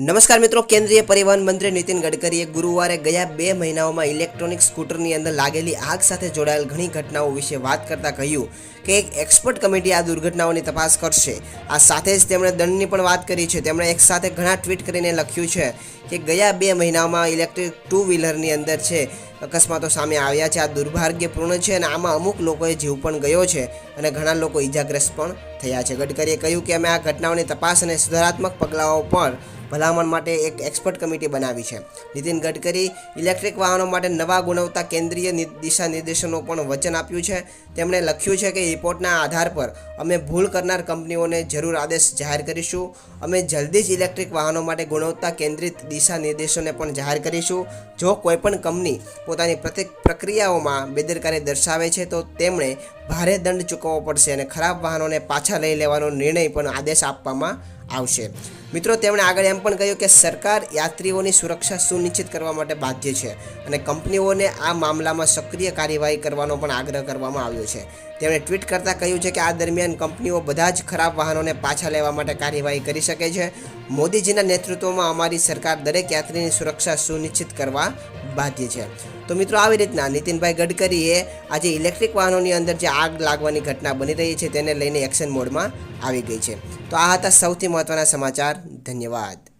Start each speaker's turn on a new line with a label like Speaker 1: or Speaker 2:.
Speaker 1: નમસ્કાર મિત્રો, કેન્દ્રીય પરિવહન મંત્રી નીતિન ગડકરીએ ગુરુવારે ગયા બે મહિનાઓમાં ઇલેક્ટ્રોનિક સ્કૂટરની અંદર લાગેલી આગ સાથે જોડાયેલ ઘણી ઘટનાઓ વિશે વાત કરતા કહ્યું કે એક એક્સપર્ટ કમિટી આ દુર્ઘટનાઓની તપાસ કરશે. આ સાથે જ તેમણે દંડની પણ વાત કરી છે. તેમણે એક સાથે ઘણા ટ્વીટ કરીને લખ્યું છે કે ગયા બે મહિનામાં ઇલેક્ટ્રિક ટુ વ્હીલરની અંદર છે અકસ્માતો સામે આવ્યા છે. આ દુર્ભાગ્યપૂર્ણ છે અને આમાં અમુક લોકોએ જીવ પણ ગયો છે અને ઘણા લોકો ઈજાગ્રસ્ત પણ થયા છે. ગડકરીએ કહ્યું કે અમે આ ઘટનાઓની તપાસ અને સુધારાત્મક પગલાઓ પર ભલામણ માટે એક એક્સપર્ટ કમિટી બનાવી છે. નીતિન ગડકરી ઇલેક્ટ્રિક વાહનો માટે નવા ગુણવત્તા કેન્દ્રીય દિશા નિર્દેશનો પણ વચન આપ્યું છે. તેમણે લખ્યું છે કે રિપોર્ટના આધાર પર અમે ભૂલ કરનાર કંપનીઓને જરૂર આદેશ જાહેર કરીશું. અમે જલ્દી જ ઇલેક્ટ્રિક વાહનો માટે ગુણવત્તા કેન્દ્રિત દિશા નિર્દેશોને પણ જાહેર કરીશું. જો કોઈપણ કંપની પોતાની પ્રત્યેક પ્રક્રિયાઓમાં બેદરકારી દર્શાવે છે, તો તેમણે ભારે દંડ ચૂકવવો પડશે અને ખરાબ વાહનોને પાછા લઈ લેવાનો નિર્ણય પણ આદેશ આપવામાં આવશે. મિત્રો, તેમણે આગળ એમ પણ કહ્યું કે સરકાર યાત્રીઓની સુરક્ષા સુનિશ્ચિત કરવા માટે બાધ્ય છે અને કંપનીઓને આ મામલામાં સક્રિય કાર્યવાહી કરવાનો પણ આગ્રહ કરવામાં આવ્યો છે. તેમણે ટ્વીટ કરતાં કહ્યું છે કે આ દરમિયાન કંપનીઓ બધા જ ખરાબ વાહનોને પાછા લેવા માટે કાર્યવાહી કરી શકે છે. મોદીજીના નેતૃત્વમાં અમારી સરકાર દરેક યાત્રીની સુરક્ષા સુનિશ્ચિત કરવા બાધ્ય છે. તો મિત્રો આવી રીતના નીતિનભાઈ ગડકરીએ આજે ઇલેક્ટ્રિક વાહનોની અંદર જે આગ લાગવાની ઘટના બની રહી છે તેને લઈને એક્શન મોડમાં આવી ગઈ છે. તો આ હતા સૌથી મહત્ત્વના સમાચાર. ધન્યવાદ.